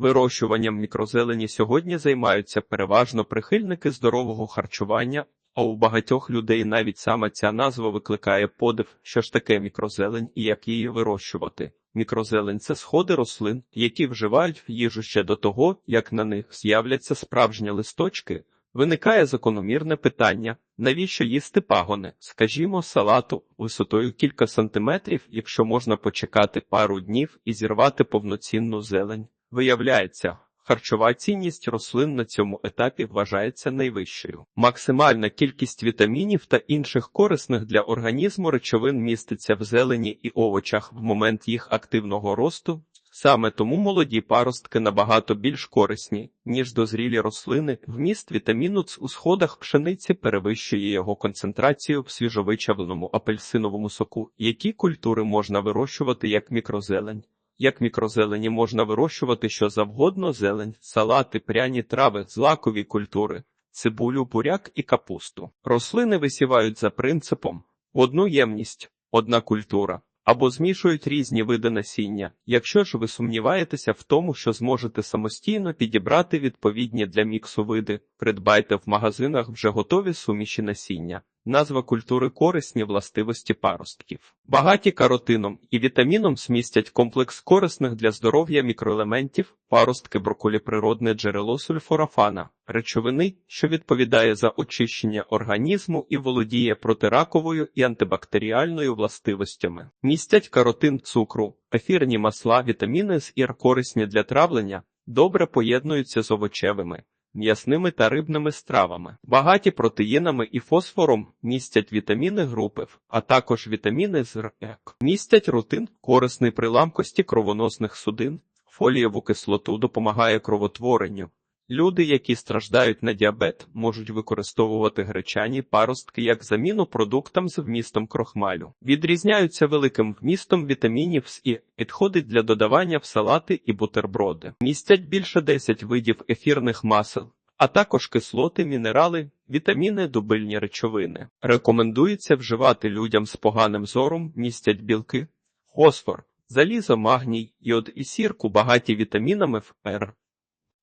Вирощуванням мікрозелені сьогодні займаються переважно прихильники здорового харчування, а у багатьох людей навіть саме ця назва викликає подив, що ж таке мікрозелень і як її вирощувати. Мікрозелень це сходи рослин, які вживають в їжу ще до того, як на них з'являться справжні листочки. Виникає закономірне питання, навіщо їсти пагони, скажімо, салату висотою кілька сантиметрів, якщо можна почекати пару днів і зірвати повноцінну зелень. Виявляється, харчова цінність рослин на цьому етапі вважається найвищою. Максимальна кількість вітамінів та інших корисних для організму речовин міститься в зелені і овочах в момент їх активного росту. Саме тому молоді паростки набагато більш корисні, ніж дозрілі рослини. Вміст вітаміну Ц у сходах пшениці перевищує його концентрацію в свіжовичавленому апельсиновому соку, які культури можна вирощувати як мікрозелень. Як мікрозелені можна вирощувати що завгодно зелень, салати, пряні трави, злакові культури, цибулю, буряк і капусту. Рослини висівають за принципом одну ємність, одна культура. Або змішують різні види насіння. Якщо ж ви сумніваєтеся в тому, що зможете самостійно підібрати відповідні для міксу види, придбайте в магазинах вже готові суміші насіння. Назва культури корисні властивості паростків. Багаті каротином і вітаміном змістять комплекс корисних для здоров'я мікроелементів, паростки броколі природне джерело сульфорафана, речовини, що відповідає за очищення організму і володіє протираковою і антибактеріальною властивостями. Містять каротин цукру, ефірні масла, вітаміни з ір корисні для травлення, добре поєднуються з овочевими м'ясними та рибними стравами. Багаті протеїнами і фосфором містять вітаміни групи, а також вітаміни з РЕК. Містять рутин, корисний при ламкості кровоносних судин, фолієву кислоту допомагає кровотворенню. Люди, які страждають на діабет, можуть використовувати гречані паростки як заміну продуктам з вмістом крохмалю. Відрізняються великим вмістом вітамінів С і підходить для додавання в салати і бутерброди. Містять більше 10 видів ефірних масел, а також кислоти, мінерали, вітаміни, дубильні речовини. Рекомендується вживати людям з поганим зором, містять білки, фосфор, залізо, магній, йод і сірку, багаті вітамінами в Р.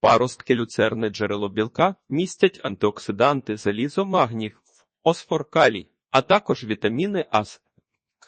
Паростки люцерне джерело білка містять антиоксиданти, залізо, магній, фосфор, калій, а також вітаміни АС.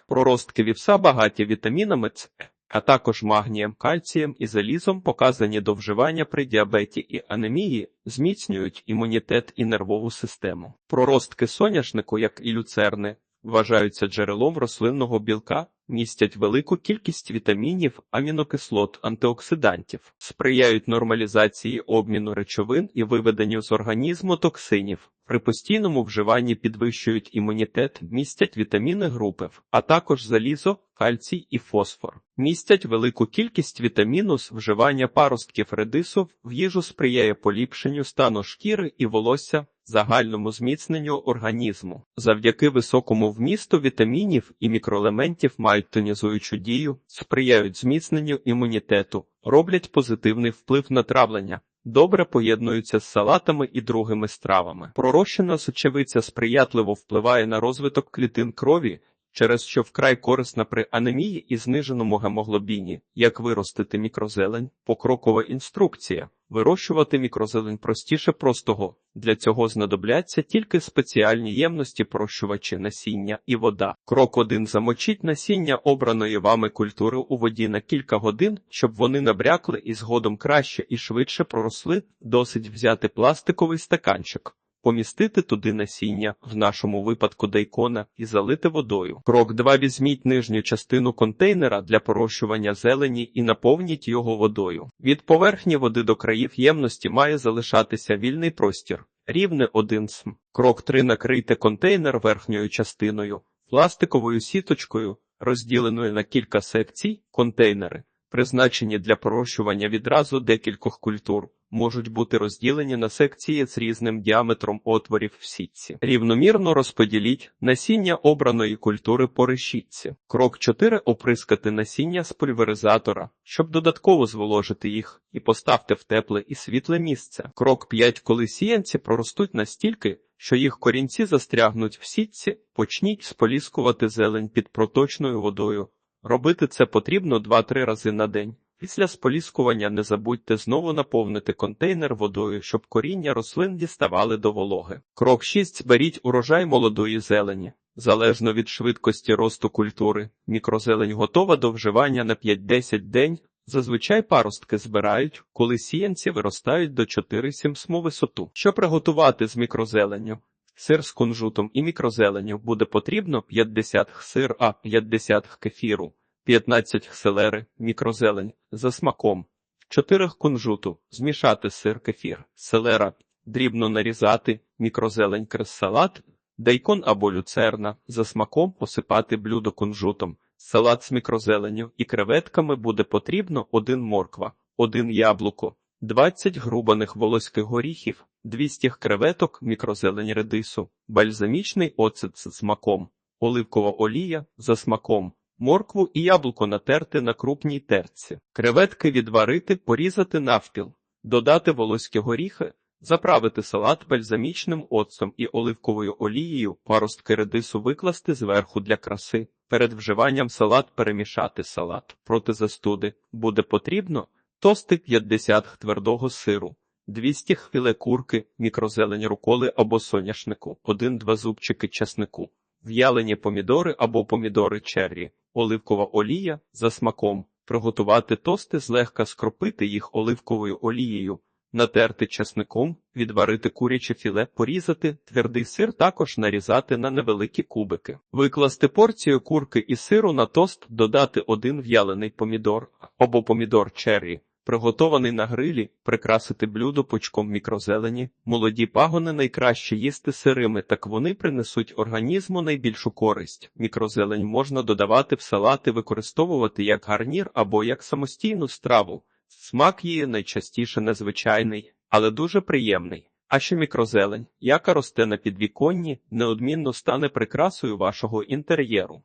Проростки вівса багаті вітамінами С, а також магнієм, кальцієм і залізом показані до вживання при діабеті і анемії, зміцнюють імунітет і нервову систему. Проростки соняшнику, як і люцерни, вважаються джерелом рослинного білка, містять велику кількість вітамінів, амінокислот, антиоксидантів, сприяють нормалізації обміну речовин і виведенню з організму токсинів. При постійному вживанні підвищують імунітет, містять вітаміни групи, а також залізо, кальцій і фосфор. Містять велику кількість вітаміну з вживання паростків редису в їжу сприяє поліпшенню стану шкіри і волосся, загальному зміцненню організму. Завдяки високому вмісту вітамінів і мікроелементів мають тонізуючу дію, сприяють зміцненню імунітету, роблять позитивний вплив на травлення. Добре поєднуються з салатами і другими стравами. Пророщена сочевиця сприятливо впливає на розвиток клітин крові, через що вкрай корисна при анемії і зниженому гемоглобіні. Як виростити мікрозелень? Покрокова інструкція. Вирощувати мікрозелень простіше простого. Для цього знадобляться тільки спеціальні ємності прощувачі насіння і вода. Крок 1. Замочіть насіння обраної вами культури у воді на кілька годин, щоб вони набрякли і згодом краще і швидше проросли. Досить взяти пластиковий стаканчик. Помістити туди насіння, в нашому випадку дайкона, і залити водою. Крок 2. Візьміть нижню частину контейнера для порощування зелені і наповніть його водою. Від поверхні води до країв ємності має залишатися вільний простір. Рівне 1 см. Крок 3. Накрийте контейнер верхньою частиною, пластиковою сіточкою, розділеною на кілька секцій, контейнери, призначені для прощування відразу декількох культур можуть бути розділені на секції з різним діаметром отворів в сітці. Рівномірно розподіліть насіння обраної культури по решітці. Крок 4. Оприскати насіння з пульверизатора, щоб додатково зволожити їх, і поставте в тепле і світле місце. Крок 5. Коли сіянці проростуть настільки, що їх корінці застрягнуть в сітці, почніть споліскувати зелень під проточною водою. Робити це потрібно 2-3 рази на день Після споліскування не забудьте знову наповнити контейнер водою, щоб коріння рослин діставали до вологи. Крок 6. Беріть урожай молодої зелені. Залежно від швидкості росту культури, мікрозелень готова до вживання на 5-10 день. Зазвичай паростки збирають, коли сіянці виростають до 4-7 см висоту. Щоб приготувати з мікрозеленню сир з кунжутом і мікрозеленню буде потрібно 50 х сир, а 50 х кефіру, 15 селери, мікрозелень за смаком, 4 кунжуту, змішати сир кефір, селера, дрібно нарізати, мікрозелень крес-салат, дайкон або люцерна, за смаком посипати блюдо кунжутом. Салат з мікрозеленню і креветками буде потрібно 1 морква, 1 яблуко, 20 грубаних волоських горіхів, 200 креветок, мікрозелень редису, бальзамічний оцет з смаком, оливкова олія за смаком, моркву і яблуко натерти на крупній терці, креветки відварити, порізати навпіл, додати волоські горіхи, заправити салат бальзамічним оцтом і оливковою олією, паростки редису викласти зверху для краси. Перед вживанням салат перемішати салат проти застуди. Буде потрібно тости 50 х твердого сиру, 200 х філе курки, мікрозелень руколи або соняшнику, 1-2 зубчики часнику, в'ялені помідори або помідори черрі, оливкова олія за смаком. Приготувати тости злегка скропити їх оливковою олією, натерти чесником, відварити куряче філе, порізати, твердий сир також нарізати на невеликі кубики, викласти порцію курки і сиру на тост, додати один в'ялений помідор або помідор черрі, приготований на грилі, прикрасити блюдо пучком мікрозелені. Молоді пагони найкраще їсти сирими, так вони принесуть організму найбільшу користь. Мікрозелень можна додавати в салати, використовувати як гарнір або як самостійну страву. Смак її найчастіше незвичайний, але дуже приємний. А ще мікрозелень, яка росте на підвіконні, неодмінно стане прикрасою вашого інтер'єру.